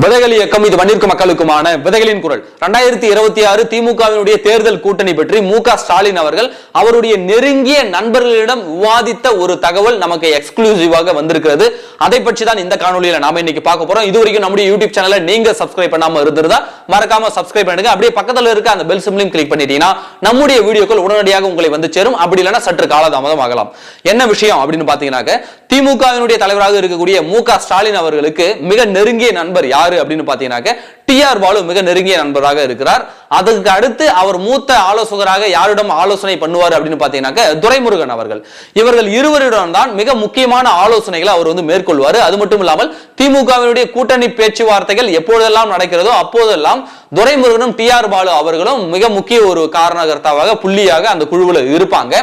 விதைகள் இயக்கம் இது மண்ணிற்கு மக்களுக்குமான விதைகளின் குரல். ரெண்டாயிரத்தி இருபத்தி ஆறு திமுகவினுடைய தேர்தல் கூட்டணி பற்றி மு ஸ்டாலின் அவர்கள் அவருடைய நெருங்கிய நண்பர்களிடம் விவாதித்த ஒரு தகவல் நமக்கு எக்ஸ்க்ளூசிவாக வந்திருக்கிறது. அதை பற்றி தான் இந்த காணொலியில நாம இன்னைக்கு பார்க்க போறோம். இது வரைக்கும் நம்முடைய யூடியூப் சேனலை நீங்க சப்ஸ்கிரைப் பண்ணாம இருந்திருந்தா மறக்காம சப்ஸ்கிரைப் பண்ணுங்க. அப்படியே பக்கத்துல இருக்க அந்த பெல் சிம்லையும் கிளிக் பண்ணிட்டீங்கன்னா நம்முடைய வீடியோக்கள் உடனடியாக உங்களை வந்து சேரும். அப்படி இல்லைன்னா சற்று காலதாமதம் ஆகலாம். என்ன விஷயம் அப்படின்னு பாத்தீங்கன்னாக்க திமுகவினுடைய தலைவராக இருக்கக்கூடிய மு ஸ்டாலின் அவர்களுக்கு மிக நெருங்கிய நண்பர் யார்? அப்படின்னு பாத்தீங்கன்னாக்க டி ஆர் பாலு மிக நெருங்கிய நண்பராக இருக்கிறார். அதுக்கு அடுத்து அவர் மூத்த ஆலோசகராக யாரிடம் ஆலோசனை பண்ணுவார் அப்படின்னு பாத்தீங்கன்னாக்க துரைமுருகன் அவர்கள். இவர்கள் இருவரிடம் தான் மிக முக்கியமான ஆலோசனைகளை அவர் வந்து மேற்கொள்வார். அது மட்டும் இல்லாமல் திமுகவினுடைய கூட்டணி பேச்சுவார்த்தைகள் எப்பொழுதெல்லாம் நடக்கிறதோ அப்போதெல்லாம் துரைமுருகனும் டி ஆர் பாலு அவர்களும் மிக முக்கிய ஒரு காரணகர்த்தாவாக புள்ளியாக அந்த குழுவில் இருப்பாங்க.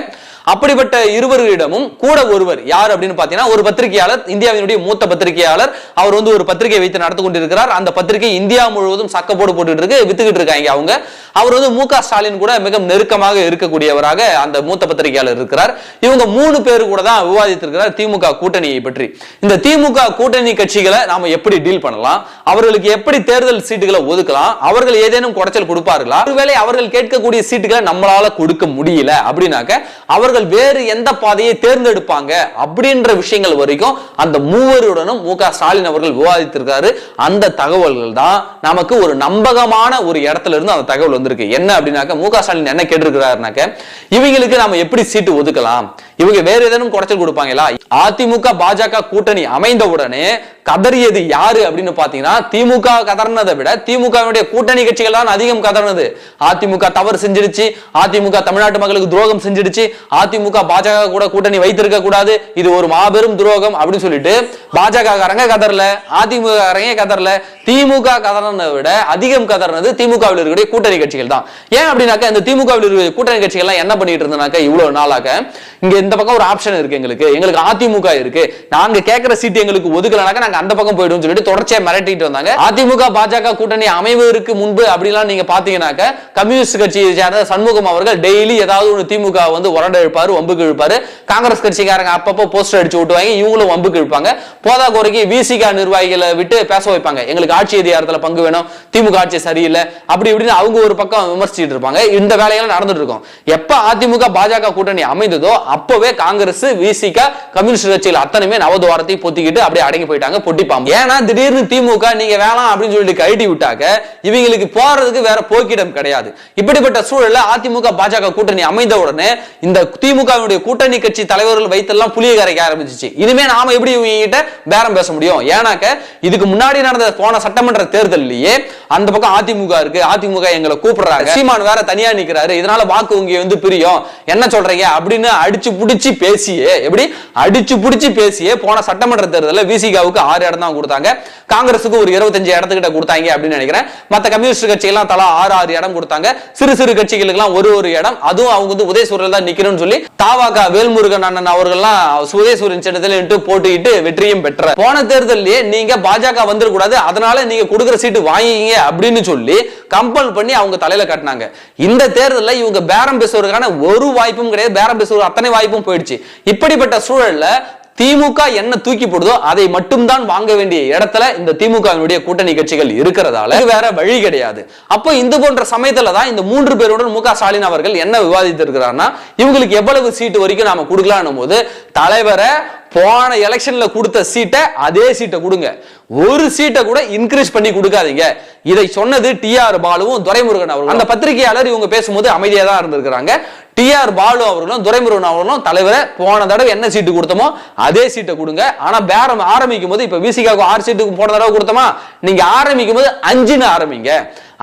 அப்படிப்பட்ட இருவர்களிடமும் கூட ஒருவர் யார் அப்படின்னு பாத்தீங்கன்னா ஒரு பத்திரிகையாளர் இந்தியாவினுடைய மூத்த பத்திரிகையாளர். அவர் வந்து ஒரு பத்திரிகை வைத்து நடத்தி கொண்டிருக்கிறார். அந்த பத்திரிகை இந்தியா முழுவதும் சக்கப்போடு போட்டுட்டு இருக்கு வித்துக்கிட்டு இருக்காங்க அவங்க. அவர் வந்து மு ஸ்டாலின் கூட மிக நெருக்கமாக இருக்கக்கூடியவராக அந்த மூத்த பத்திரிகையாளர் இருக்கிறார். இவங்க மூணு பேர் கூட தான் விவாதித்திருக்கிறார் திமுக கூட்டணியை பற்றி. இந்த திமுக கூட்டணி கட்சிகளை நாம எப்படி டீல் பண்ணலாம்? அவர்களுக்கு எப்படி தேர்தல் சீட்டுகளை ஒதுக்கலாம்? அவர்கள் ஏதேனும் குடைச்சல் கொடுப்பார்களா? ஒருவேளை அவர்கள் கேட்கக்கூடிய சீட்டுகளை நம்மளால கொடுக்க முடியல அப்படின்னாக்க அவர்கள் வேறு எந்த பாதையை தேர்ந்தெடுப்பாங்க அப்படின்ற விஷயங்கள் வரைக்கும் அந்த மூவருடனும் மு க ஸ்டாலின் அவர்கள் விவாதித்திருக்காரு. அந்த தகவல்கள் தான் நமக்கு ஒரு நம்பகமான ஒரு இடத்துல இருந்து அந்த தகவல் வந்திருக்கு. என்ன அப்படின்னாக்க மு க ஸ்டாலின் என்ன கேட்டிருக்கிறாருனாக்க இவங்களுக்கு நாம எப்படி சீட்டு ஒதுக்கலாம்? இவங்க வேற ஏதேனும் குறைச்சல் கொடுப்பாங்களா? அதிமுக பாஜக கூட்டணி அமைந்த உடனே கதறியது யாரு அப்படின்னு பாத்தீங்கன்னா திமுக கதறினதை விட திமுகவினுடைய கூட்டணி கட்சிகள் தான் அதிகம் கதறினது. அதிமுக தவறு செஞ்சிருச்சு அதிமுக தமிழ்நாட்டு மக்களுக்கு துரோகம் செஞ்சிருச்சு அதிமுக பாஜக கூட கூட்டணி வைத்திருக்க கூடாது இது ஒரு மாபெரும் துரோகம் அப்படின்னு சொல்லிட்டு பாஜக காரங்க கதறல அதிமுக காரங்க கதறல திமுக கதறினதை விட அதிகம் கதறினது திமுகவில் இருக்கக்கூடிய கூட்டணி கட்சிகள் தான். ஏன் அப்படின்னாக்க இந்த திமுகவில் இருக்கக்கூடிய கூட்டணி கட்சிகள் என்ன பண்ணிட்டு இருந்தாக்க இவ்வளவு நாளாக இங்க இந்த பக்கம் ஒரு ஆப்ஷன் இருக்கு எங்களுக்கு. எங்களுக்கு அதிமுக இருக்கு. நாங்க கேட்கிற சீட் எங்களுக்கு ஒதுக்கலனாக்க நாங்க அந்த பக்கம் போயிடும் சொல்லிட்டு தொடர்ச்சியா மிரட்டிட்டு வந்தாங்க. அதிமுக பாஜக கூட்டணி அமைவதற்கு முன்பு அப்படிலாம் நீங்க பாத்தீங்கன்னாக்க கம்யூனிஸ்ட் கட்சியை சேர்ந்த சண்முகம் அவர்கள் டெய்லி ஏதாவது ஒரு திமுக வந்து உரட இழுப்பாரு வம்புக்கு இழுப்பாரு காங்கிரஸ் கட்சிக்காரங்க அப்பப்போ போஸ்டர் அடிச்சு விட்டுவாங்க இவங்களும் வம்புக்கு இழுப்பாங்க போதா குறைக்கு விசிகா நிர்வாகிகளை விட்டு பேச வைப்பாங்க. எங்களுக்கு ஆட்சி அதிகாரத்துல பங்கு வேணும் திமுக ஆட்சி சரியில்லை. அப்படி இப்படின்னு அவங்க ஒரு பக்கம் விமர்சிச்சுட்டு இருப்பாங்க. இந்த வேலையெல்லாம் நடந்துட்டு இருக்கும். எப்ப அதிமுக பாஜக கூட்டணி அமைந்ததோ அப்பவே காங்கிரஸ் விசிக கம்யூனிஸ்ட் கட்சிகள் அத்தனைமே நவதுவாரத்தை பொத்திக்கிட்டு அப்படியே அடங்கி போயிட்டாங்க பொட்டி பாம்பு. ஏன்னா திடீர்னு திமுக நீங்க வேணாம் அப்படின்னு சொல்லிட்டு கழட்டி விட்டாக்க இவங்களுக்கு போறதுக்கு வேற போக்கிடம் கிடையாது. இப்படிப்பட்ட சூழல்ல அதிமுக பாஜக கூட்டணி அமைந்த உடனே இந்த திமுகவினுடைய கூட்டணி கட்சி தலைவர்கள் வைத்தெல்லாம் புளிய கரைக்க ஆரம்பிச்சிச்சு. இனிமே நாம எப்படி இவங்க கிட்ட பேரம் பேச முடியும்? ஏன்னாக்க இதுக்கு முன்னாடி நடந்த போன சட்டமன்ற தேர்தலிலேயே அந்த பக்கம் அதிமுக இருக்கு. அதிமுக எங்களை கூப்பிடுறாங்க. சீமான் வேற தனியா நிக்கிறாரு. இதனால வாக்கு வங்கி வந்து பிரியும். என்ன சொல்றீங்க? அப்படின்னு அடிச்சு புடிச்சு பேசியே எப்படி? அடிச்சு புடிச்சு பேசியே போன சட்டமன்ற தேர்தலில் விசிகாவுக்கு ஆறு இடம் தான் கொடுத்தாங்க. காங்கிரஸுக்கு ஒரு இருபத்தஞ்சு இடத்துக்கிட்ட கொடுத்தாங்க அப்படின்னு நினைக்கிறேன். மத்த கம்யூனிஸ்ட் கட்சிகள்லாம் தலா ஆறு ஆறு இடம் கொடுத்தாங்க. சிறு சிறு கட்சிகளுக்கு எல்லாம் ஒரு ஒரு இடம். அதுவும் அவங்க வந்து உதயசூரில் தான் நிக்கணும்னு சொல்லி தாவாக்கா வேல்முருகன் அண்ணன் அவர்கள்லாம் உதயசூரன் சின்னத்தில் நின்று போட்டியிட்டு வெற்றியும் பெற்ற போன தேர்தலிலேயே நீங்க பாஜக வந்துடக்கூடாது. அதனால நீங்க கொடுக்குற சீட்டு வாங்கிங்க அப்படின்னு சொல்லி கம்பல் பண்ணி அவங்க தலையில கட்டினாங்க. இந்த தேர்தலில் இவங்க பேரம் பேசுவதற்கான ஒரு வாய்ப்பும் கிடையாது. பேரம் பேசுவது அத்தனை வாய்ப்பும் போயிடுச்சு. இப்படிப்பட்ட சூழல்ல திமுக என்ன தூக்கி போடுதோ அதை மட்டும்தான் வாங்க வேண்டிய இடத்துல இந்த திமுகவினுடைய கூட்டணி கட்சிகள் இருக்கிறதால வேற வழி கிடையாது. அப்போ இந்த போன்ற சமயத்துல தான் இந்த மூன்று பேருடன் மு க ஸ்டாலின் அவர்கள் என்ன விவாதித்து இருக்கிறார்னா இவங்களுக்கு எவ்வளவு சீட்டு வரைக்கும் நாம கொடுக்கலாம்னு போது தலைவரை போன எலெக்ஷன்ல கொடுத்த சீட்டை அதே சீட்டை கொடுங்க. ஒரு சீட்டை கூட இன்க்ரீஸ் பண்ணி கொடுக்காதீங்க. இதை சொன்னது டி ஆர் பாலுவும் துரைமுருகன் அவர்கள் அந்த பத்திரிகையாளர் இவங்க பேசும்போது அமைதியா தான் இருந்திருக்கிறாங்க. டி ஆர் பாலு அவர்களும் துரைமுருகன் அவர்களும் தலைவரை போன தடவை என்ன சீட்டு கொடுத்தோமோ அதே சீட்டை கொடுங்க. ஆனா பேரம் ஆரம்பிக்கும் போது இப்ப விசிகாவுக்கு ஆறு சீட்டுக்கு போன தடவை கொடுத்தோமா? நீங்க ஆரம்பிக்கும் போது அஞ்சுன்னு ஆரம்பிங்க.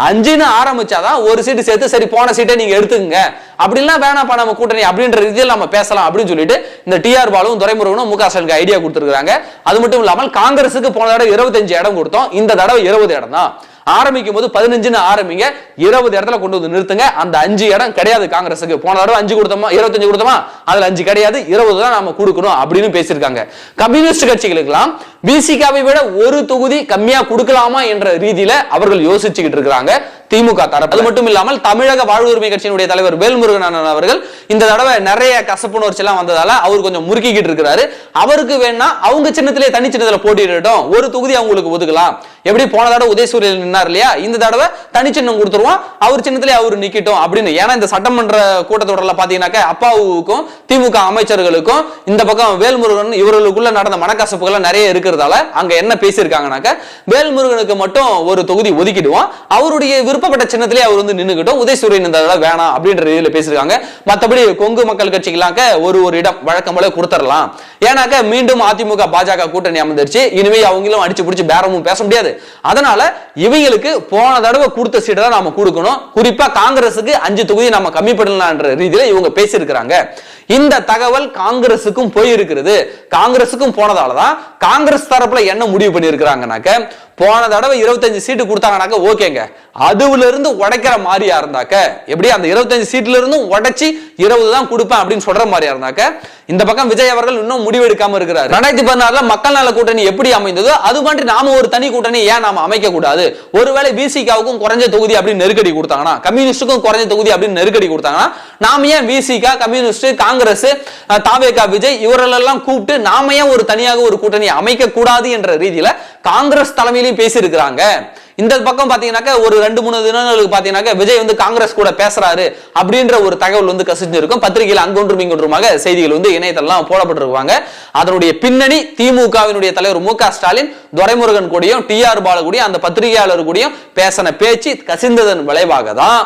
அஞ்சுன்னு ஆரம்பிச்சாதான் ஒரு சீட்டு சேர்த்து சரி போன சீட்டை நீங்க எடுத்துக்கங்க. அப்படிலாம் வேணாப்பா நம்ம கூட்டணி அப்படின்ற ரீதியில் நம்ம பேசலாம் அப்படின்னு சொல்லிட்டு இந்த டிஆர் பாலும் துரைமுருகனும் மு க ஸ்டாலினுக்கு ஐடியா கொடுத்துருக்காங்க அது மட்டும் இல்லாமல் காங்கிரஸுக்கு போன தடவை இருபத்தஞ்சு இடம் கொடுத்தோம். இந்த தடவை இருபது இடம் தான். ஆரம்பிக்கும் போது பதினஞ்சுன்னு ஆரம்பிங்க. இருபது இடத்துல கொண்டு வந்து நிறுத்துங்க. அந்த அஞ்சு இடம் கிடையாது காங்கிரஸுக்கு. போன தடவை அஞ்சு கொடுத்தோமா? இருபத்தஞ்சு கொடுத்தோமா? அதுல அஞ்சு கிடையாது. இருபது தான் நாம கொடுக்கணும் அப்படின்னு பேசியிருக்காங்க. கம்யூனிஸ்ட் கட்சிகளுக்கெல்லாம் பிசிகாவை விட ஒரு தொகுதி கம்மியா கொடுக்கலாமா என்ற ரீதியில அவர்கள் யோசிச்சுக்கிட்டு இருக்கிறாங்க. திமுக தரப்பு அது மட்டும் இல்லாமல் தமிழக வாழ்வுரிமை கட்சியினுடைய தலைவர் வேல்முருகன் அண்ணன் அவர்கள் இந்த தடவை நிறைய கசப்புணர்ச்சி எல்லாம் வந்ததால அவர் கொஞ்சம் முறுக்கிக்கிட்டு இருக்கிறாரு. அவருக்கு வேணா அவங்க சின்னத்திலே தனி சின்னத்துல போட்டியிடட்டும். ஒரு தொகுதி அவங்களுக்கு ஒதுக்கலாம். எப்படி போன தடவை உதயசூரியன் நின்னார் இல்லையா? இந்த தடவை தனிச்சின்னம் கொடுத்துருவோம் அவர் சின்னத்திலே அவர் நிக்கட்டும் அப்படின்னு. ஏன்னா இந்த சட்டமன்ற கூட்டத்தொடரில் பார்த்தீங்கன்னாக்கா அப்பாவுக்கும் திமுக அமைச்சர்களுக்கும் இந்த பக்கம் வேல்முருகன் இவர்களுக்குள்ள நடந்த மனக்கசப்புகள்லாம் நிறைய இருக்கிறதால அங்க என்ன பேசியிருக்காங்கனாக்க வேல்முருகனுக்கு மட்டும் ஒரு தொகுதி ஒதுக்கிடுவோம் அவருடைய விருப்பப்பட்ட சின்னத்திலே அவர் வந்து நின்றுக்கிட்டோம் உதயசூரியன் இந்த தடவை வேணாம் அப்படின்ற ரீதியில் பேசியிருக்காங்க. மற்றபடி கொங்கு மக்கள் கட்சிக்கெல்லாம் ஒரு ஒரு இடம் வழக்கம் போல கொடுத்துடலாம் ஏன்னாக்க மீண்டும் அதிமுக பாஜக கூட்டணி அமைந்துருச்சு இனிமே அவங்களும் அடிச்சு பிடிச்சி பேரமும் பேச முடியாது. அதனால இவங்களுக்கு போன தடவை கொடுத்த சீட்டை தான் நாம கொடுக்கணும். குறிப்பா காங்கிரஸுக்கு அஞ்சு தொகுதி நம்ம கம்மி பண்ணலான்ற ரீதியில இவங்க பேசியிருக்கிறாங்க. இந்த தகவல் காங்கிரசுக்கும் போயிருக்கிறது. காங்கிரசுக்கும் போனதாலதான் காங்கிரஸ் தரப்புல என்ன முடிவு பண்ணியிருக்கிறாங்கனாக்க போன தடவை இருபத்தஞ்சு சீட்டு கொடுத்தாங்கனாக்க ஓகேங்க. அதுல இருந்து உடைக்கிற மாதிரியா இருந்தாக்க எப்படி அந்த இருபத்தஞ்சு சீட்ல இருந்தும் உடைச்சி இருபது தான் கொடுப்பேன் அப்படின்னு சொல்ற மாதிரியா இருந்தாக்க இந்த பக்கம் விஜய் அவர்கள் இன்னும் முடிவெடுக்காம இருக்கிறார். ரெண்டாயிரத்தி பதினாறுல மக்கள் நல கூட்டணி எப்படி அமைந்ததோ அது மாதிரி நாம ஒரு தனி கூட்டணி ஏன் நாம அமைக்க கூடாது ஒருவேளை பிசிகாவுக்கும் குறைஞ்ச தொகுதி அப்படின்னு நெருக்கடி கொடுத்தாங்கன்னா கம்யூனிஸ்டுக்கும் குறைஞ்ச தொகுதி அப்படின்னு நெருக்கடி கொடுத்தாங்கன்னா நாம ஏன் பிசிகா கம்யூனிஸ்ட் காங்கிரஸ் காங்கிரஸ் தாவேகா விஜய் இவரெல்லாம் கூப்பிட்டு நாம ஏன் ஒரு தனியாக ஒரு கூட்டணி அமைக்க கூடாது என்ற ரீதியில காங்கிரஸ் தலைமையிலையும் பேசியிருக்கிறாங்க. இந்த பக்கம் பாத்தீங்கன்னாக்க ஒரு ரெண்டு மூணு தினங்களுக்கு பாத்தீங்கன்னாக்க விஜய் வந்து காங்கிரஸ் கூட பேசுறாரு அப்படின்ற ஒரு தகவல் வந்து கசிஞ்சிருக்கும். பத்திரிகையில் அங்கொன்றும் இங்கொன்றுமாக செய்திகள் வந்து இணையதளம் போடப்பட்டிருப்பாங்க அதனுடைய பின்னணி திமுகவினுடைய தலைவர் மு க ஸ்டாலின் துரைமுருகன் கூடயும் டி ஆர் பாலு கூடயும் அந்த பத்திரிகையாளர் கூடயும் பேசின பேச்சு கசிந்ததன் விளைவாக தான்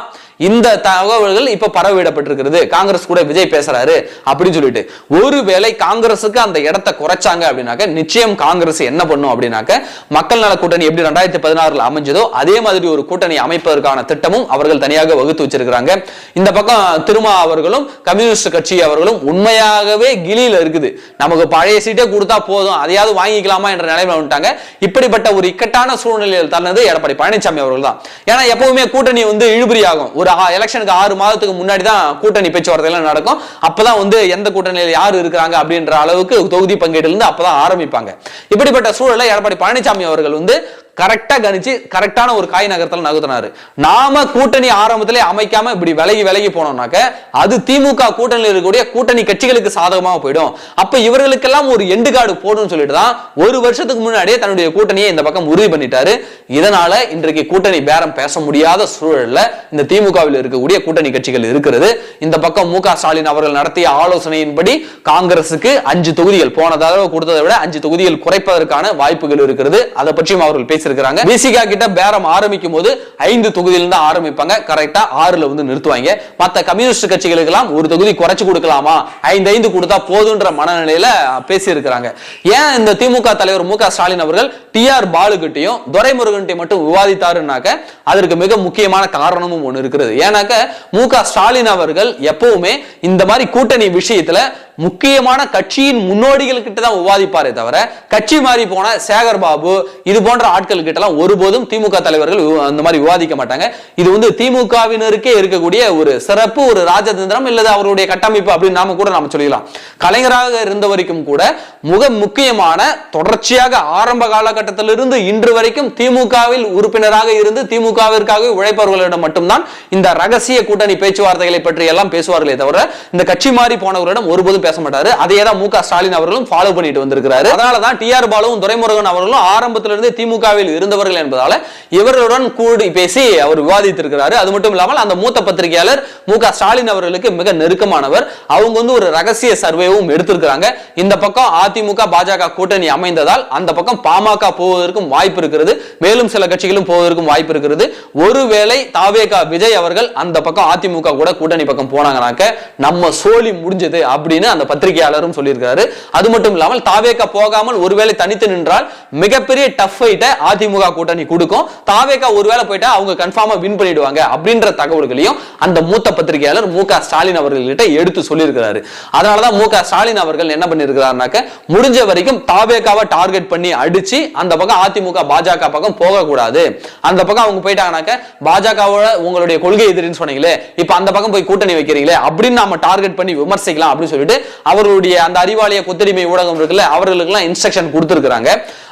இந்த தகவல்கள் இப்ப பரவிடப்பட்டிருக்கிறது காங்கிரஸ் கூட விஜய் பேசுறாரு அப்படின்னு சொல்லிட்டு. ஒருவேளை காங்கிரஸுக்கு அந்த இடத்தை குறைச்சாங்க அப்படின்னாக்க நிச்சயம் காங்கிரஸ் என்ன பண்ணும் அப்படின்னாக்க மக்கள் நல கூட்டணி எப்படி ரெண்டாயிரத்தி பதினாறுல அமைஞ்சதோ அதே மாதிரி ஒரு கூட்டணி அமைப்பதற்கான திட்டமும் அவர்கள் தனியாக வகுத்து வச்சிருக்கிறாங்க. இந்த பக்கம் திருமா அவர்களும் கம்யூனிஸ்ட் கட்சி அவர்களும் உண்மையாகவே கிளியில இருக்குது. நமக்கு பழைய சீட்டே கொடுத்தா போதும் அதையாவது வாங்கிக்கலாமா என்ற நிலைமை வந்துட்டாங்க. இப்படிப்பட்ட ஒரு இக்கட்டான சூழ்நிலையில் தள்ளது எடப்பாடி பழனிசாமி அவர்கள் தான். ஏன்னா எப்பவுமே கூட்டணி வந்து இழுபறி ஆகும் ஒரு ஆ- எலெக்ஷனுக்கு ஆறு மாதத்துக்கு முன்னாடி தான் கூட்டணி பேச்சுவார்த்தை எல்லாம் நடக்கும். அப்பதான் வந்து எந்த கூட்டணியில் யார் இருக்கிறாங்க அப்படின்ற அளவுக்கு தொகுதி பங்கீடுல இருந்து அப்பதான் ஆரம்பிப்பாங்க. இப்படிப்பட்ட சூழலை எடப்பாடி பழனிசாமி அவர்கள் வந்து கரெக்டா கணிச்சு கரெக்டான ஒரு காய் நகரத்தில் நகர்த்தினாரு. நாம கூட்டணி ஆரம்பத்திலே அமைக்காம இப்படி விலகி விலகி போனோம்னாக்க அது திமுக கூட்டணியில் இருக்கக்கூடிய கூட்டணி கட்சிகளுக்கு சாதகமாக போயிடும். அப்ப இவர்களுக்கெல்லாம் ஒரு எண்டு கார்டு போடணும்னு சொல்லிட்டு தான் ஒரு வருஷத்துக்கு முன்னாடியே தன்னுடைய கூட்டணியை இந்த பக்கம் உறுதி பண்ணிட்டாரு. இதனால இன்றைக்கு கூட்டணி பேரம் பேச முடியாத சூழல்ல இந்த திமுகவில் இருக்கக்கூடிய கூட்டணி கட்சிகள் இருக்கிறது. இந்த பக்கம் மு ஸ்டாலின் அவர்கள் நடத்திய ஆலோசனையின்படி காங்கிரசுக்கு அஞ்சு தொகுதிகள் போன தடவை கொடுத்ததை விட அஞ்சு தொகுதிகள் குறைப்பதற்கான வாய்ப்புகள் இருக்கிறது. அதை பற்றியும் அவர்கள் பேசியிருக்கிறாங்க. பிசிகா கிட்ட பேரம் ஆரம்பிக்கும் போது ஐந்து தொகுதியிலிருந்து ஆரம்பிப்பாங்க. கரெக்டா ஆறுல வந்து நிறுத்துவாங்க. மற்ற கம்யூனிஸ்ட் கட்சிகளுக்கு எல்லாம் ஒரு தொகுதி குறைச்சு கொடுக்கலாமா? ஐந்து ஐந்து கொடுத்தா போதுன்ற மனநிலையில பேசியிருக்கிறாங்க. ஏன் இந்த திமுக தலைவர் மு க ஸ்டாலின் அவர்கள் டி ஆர் பாலுகிட்டையும் துரைமுருகன்ட்டையும் மட்டும் விவாதித்தாருனாக்க அதற்கு மிக முக்கியமான காரணமும் ஒன்று இருக்கிறது. ஏன்னாக்க மு க ஸ்டாலின் அவர்கள் எப்பவுமே இந்த மாதிரி கூட்டணி விஷயத்துல முக்கியமான கட்சியின் முன்னோடிகள் கிட்ட தான் விவாதிப்பாரே தவிர கட்சி மாறி போன சேகர் பாபு இது போன்ற ஆட்கள் கிட்ட எல்லாம் ஒருபோதும் திமுக தலைவர்கள் அந்த மாதிரி விவாதிக்க மாட்டாங்க. இது வந்து திமுகவினருக்கே இருக்கக்கூடிய ஒரு சிறப்பு ஒரு ராஜதந்திரம் இல்லது அவருடைய கட்டமைப்பு அப்படின்னு நாம கூட நாம சொல்லிக்கலாம் கலைஞராக இருந்த வரைக்கும் கூட முக முக்கியமான தொடர்ச்சியாக ஆரம்ப காலகட்டத்திலிருந்து இன்று வரைக்கும் திமுகவில் உறுப்பினராக இருந்து திமுகவிற்காக உழைப்பவர்களிடம் மட்டும்தான் இந்த ரகசிய கூட்டணி பேச்சுவார்த்தைகளை பற்றி எல்லாம் பேசுவார்களே தவிர இந்த கட்சி மாறி போனவர்களிடம் ஒருபோதும் பேச மாட்டாரு அதையே தான் மு ஸ்டாலின் அவர்களும் ஃபாலோ பண்ணிட்டு வந்திருக்கிறாரு. அதனால தான் டி ஆர் பாலுவும் துரைமுருகன் அவர்களும் ஆரம்பத்திலிருந்து திமுகவில் இருந்தவர்கள் என்பதால இவர்களுடன் கூடி பேசி அவர் விவாதித்திருக்கிறாரு. அது மட்டும் இல்லாமல் அந்த மூத்த பத்திரிகையாளர் மு ஸ்டாலின் அவர்களுக்கு மிக நெருக்கமானவர். அவங்க வந்து ஒரு ரகசிய சர்வேவும் எடுத்திருக்கிறாங்க. இந்த பக்கம் அதிமுக பாஜக கூட்டணி அமைந்ததால் அந்த பக்கம் பாமக போவதற்கும் வாய்ப்பு இருக்கிறது. மேலும் சில கட்சிகளும் போவதற்கும் வாய்ப்பு இருக்கிறது. ஒருவேளை தாவேகா விஜய் அவர்கள் அந்த பக்கம் அதிமுக கூட கூட்டணி பக்கம் போனாங்கனாக்க நம்ம சோழி முடிஞ்சது அப்படின்னு அந்த பத்திரிகையாளரும் சொல்லியிருக்காரு அது மட்டும் இல்லாமல் தாவேகா போகாமல் ஒருவேளை தனித்து நின்றால் மிகப்பெரிய டஃப் ஃபைட்டை அதிமுக கூட்டணி கொடுக்கும். தாவேகா ஒருவேளை போயிட்டா அவங்க கன்ஃபார்மா வின் பண்ணிடுவாங்க அப்படின்ற தகவல்களையும் அந்த மூத்த பத்திரிகையாளர் மு க ஸ்டாலின் அவர்கள்கிட்ட எடுத்து சொல்லியிருக்கிறாரு. அதனாலதான் மு க ஸ்டாலின் அவர்கள் என்ன பண்ணியிருக்கிறாருனாக்க முடிஞ்ச வரைக்கும் தாவேக்காவை டார்கெட் பண்ணி அடிச்சு அந்த பக்கம் அதிமுக பாஜக பக்கம் போகக்கூடாது. அந்த பக்கம் அவங்க போயிட்டாங்கனாக்க பாஜகவோட உங்களுடைய கொள்கை எதிரின்னு சொன்னீங்களே இப்ப அந்த பக்கம் போய் கூட்டணி வைக்கிறீங்களே அப்படின்னு நாம டார்கெட் பண்ணி விமர்சிக்கலாம் அப்படின்னு சொல்லிட்டு அவருடைய அந்த அறிவாலய கொத்தடிமை ஊடகம் இருக்குல்ல அவர்களுக்கெல்லாம் இன்ஸ்ட்ரக்ஷன் கொடுத்துருக்காங்க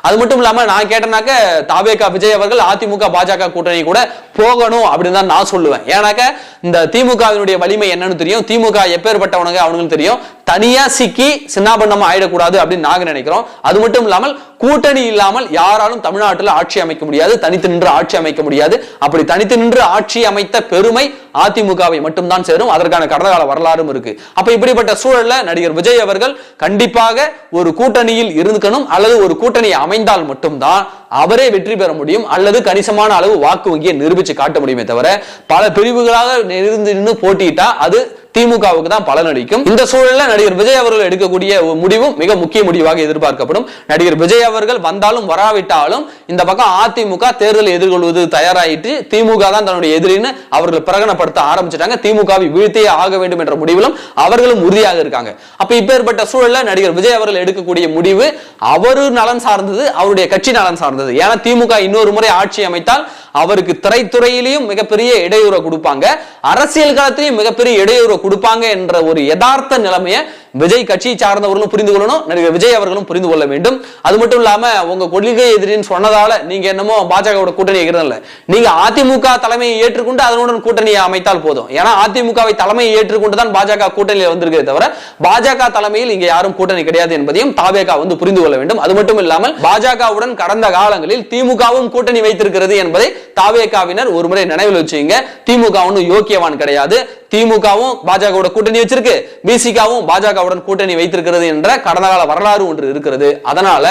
அது மட்டும் இல்லாம நான் கேட்டனாக்க தாவேகா விஜய் அவர்கள் அதிமுக பாஜக கூட்டணி கூட போகணும் அப்படின்னு தான் நான் சொல்லுவேன். ஏன்னாக்க இந்த திமுகவினுடைய வலிமை என்னன்னு தெரியும். திமுக எப்பேற்பட்டவனுங்க அவனுங்களுக்கு தெரியும். தனியா சிக்கி சின்னாபண்ணமா ஆயிடக்கூடாது அப்படின்னு நாங்க நினைக்கிறோம். அது மட்டும் இல்லாமல் கூட்டணி இல்லாமல் யாராலும் தமிழ்நாட்டில் ஆட்சி அமைக்க முடியாது தனித்து நின்று ஆட்சி அமைக்க முடியாது. அப்படி தனித்து நின்று ஆட்சி அமைத்த பெருமை அதிமுகவை மட்டும்தான் சேரும். அதற்கான கடந்த கால வரலாறும் இருக்கு. அப்ப இப்படிப்பட்ட சூழல்ல நடிகர் விஜய் அவர்கள் கண்டிப்பாக ஒரு கூட்டணியில் இருக்கணும் அல்லது ஒரு கூட்டணி அமைந்தால் மட்டும்தான் அவரே வெற்றி பெற முடியும். அல்லது கணிசமான அளவு வாக்கு வங்கியை நிரூபிச்சு காட்ட முடியுமே தவிர பல பிரிவுகளாக இருந்து நின்று போட்டியிட்டா அது திமுகவுக்கு தான் பலனளிக்கும் இந்த சூழல்ல நடிகர் விஜய் அவர்கள் எடுக்கக்கூடிய முடிவும் மிக முக்கிய முடிவாக எதிர்பார்க்கப்படும். நடிகர் விஜய் அவர்கள் வந்தாலும் வராவிட்டாலும் இந்த பக்கம் அதிமுக தேர்தலை எதிர்கொள்வது தயாராயிட்டு திமுக தான் தன்னுடைய எதிரின்னு அவர்கள் பிரகடனப்படுத்த ஆரம்பிச்சிட்டாங்க. திமுகவை வீழ்த்தியே ஆக வேண்டும் என்ற முடிவிலும் அவர்களும் உறுதியாக இருக்காங்க. அப்ப இப்பேற்பட்ட சூழல்ல நடிகர் விஜய் அவர்கள் எடுக்கக்கூடிய முடிவு அவரு நலன் சார்ந்தது அவருடைய கட்சி நலன் சார்ந்தது. ஏன்னா திமுக இன்னொரு முறை ஆட்சி அமைத்தால் அவருக்கு திரைத்துறையிலையும் மிகப்பெரிய இடையூறை கொடுப்பாங்க. அரசியல் காலத்திலையும் மிகப்பெரிய இடையூறை கொடுப்பாங்க என்ற ஒரு யதார்த்த நிலைமையை விஜய் கட்சியை சார்ந்தவர்களும் புரிந்து கொள்ளணும். நடிகர் விஜய் அவர்களும் புரிந்து கொள்ள வேண்டும். அது மட்டும் இல்லாம உங்க கொள்கை எதிரின்னு சொன்னதால நீங்க என்னமோ பாஜகவோட கூட்டணி இருக்கிறதில்ல நீங்க அதிமுக தலைமையை ஏற்றுக்கொண்டு அதனுடன் கூட்டணியை அமைத்தால் போதும். ஏன்னா அதிமுகவை தலைமையை ஏற்றுக்கொண்டு தான் பாஜக கூட்டணியில் வந்திருக்கே தவிர பாஜக தலைமையில் இங்க யாரும் கூட்டணி கிடையாது என்பதையும் தாவேகா வந்து புரிந்து கொள்ள வேண்டும். அது மட்டும் இல்லாமல் பாஜகவுடன் கடந்த காலங்களில் திமுகவும் கூட்டணி வைத்திருக்கிறது என்பதை தாவேகாவினர் ஒருமுறை நினைவில் வச்சுங்க திமுக ஒன்றும் யோக்கியவான் கிடையாது. திமுகவும் பாஜகவோட கூட்டணி வச்சிருக்கு. பிசிகாவும் பாஜக பாஜகவுடன் கூட்டணி வைத்திருக்கிறது என்ற கடந்த கால வரலாறு ஒன்று இருக்கிறது. அதனால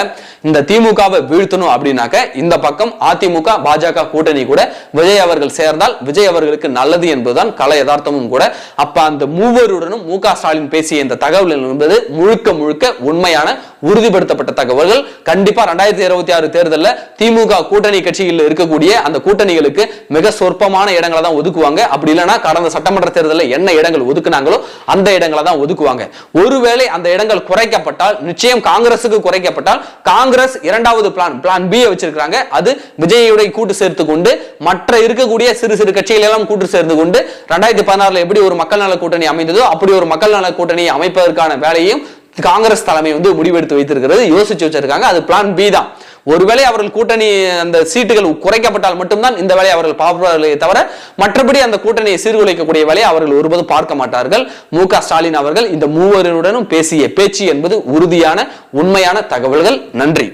இந்த திமுகவை வீழ்த்தணும் அப்படின்னாக்க இந்த பக்கம் அதிமுக பாஜக கூட்டணி கூட விஜய் அவர்கள் சேர்ந்தால் விஜய் அவர்களுக்கு நல்லது என்பதுதான் கல யதார்த்தமும் கூட. அப்ப அந்த மூவருடனும் மு ஸ்டாலின் பேசிய இந்த தகவல் என்பது முழுக்க முழுக்க உண்மையான உறுதிப்படுத்தப்பட்ட தகவல்கள். கண்டிப்பா ரெண்டாயிரத்தி இருபத்தி ஆறு தேர்தலில் திமுக கூட்டணி கட்சியில் இருக்கக்கூடிய அந்த கூட்டணிகளுக்கு மிக சொற்பமான இடங்களை தான் ஒதுக்குவாங்க. அப்படி இல்லைன்னா கடந்த சட்டமன்ற தேர்தலில் என்ன இடங்கள் ஒதுக்குனாங்களோ அந்த இடங்களை தான் ஒதுக்குவாங்க. ஒருவேளை அந்த இடங்கள் குறைக்கப்பட்டால் நிச்சயம் காங்கிரசுக்கு குறைக்கப்பட்டால் காங்கிரஸ் இரண்டாவது பிளான் பிளான் பி வச்சிருக்காங்க அது விஜயுடைய கூட்டு சேர்த்து கொண்டு மற்ற இருக்கக்கூடிய சிறு சிறு கட்சிகள் எல்லாம் கூட்டு சேர்ந்து கொண்டு ரெண்டாயிரத்தி பதினாறுல எப்படி ஒரு மக்கள் நல கூட்டணி அமைந்ததோ அப்படி ஒரு மக்கள் நல கூட்டணியை அமைப்பதற்கான வேலையும் காங்கிரஸ் தலைமை வந்து முடிவெடுத்து வைத்திருக்கிறது. யோசிச்சு வச்சிருக்காங்க. அது பிளான் பி தான். ஒருவேளை அவர்கள் கூட்டணி அந்த சீட்டுகள் குறைக்கப்பட்டால் மட்டும்தான் இந்த வேலையை அவர்கள் பார்ப்பார்களே தவிர மற்றபடி அந்த கூட்டணியை சீர்குலைக்கக்கூடிய வேலையை அவர்கள் ஒருபோதும் பார்க்க மாட்டார்கள். மு ஸ்டாலின் அவர்கள் இந்த மூவருடனும் பேசிய பேச்சு என்பது உறுதியான உண்மையான தகவல்கள். நன்றி.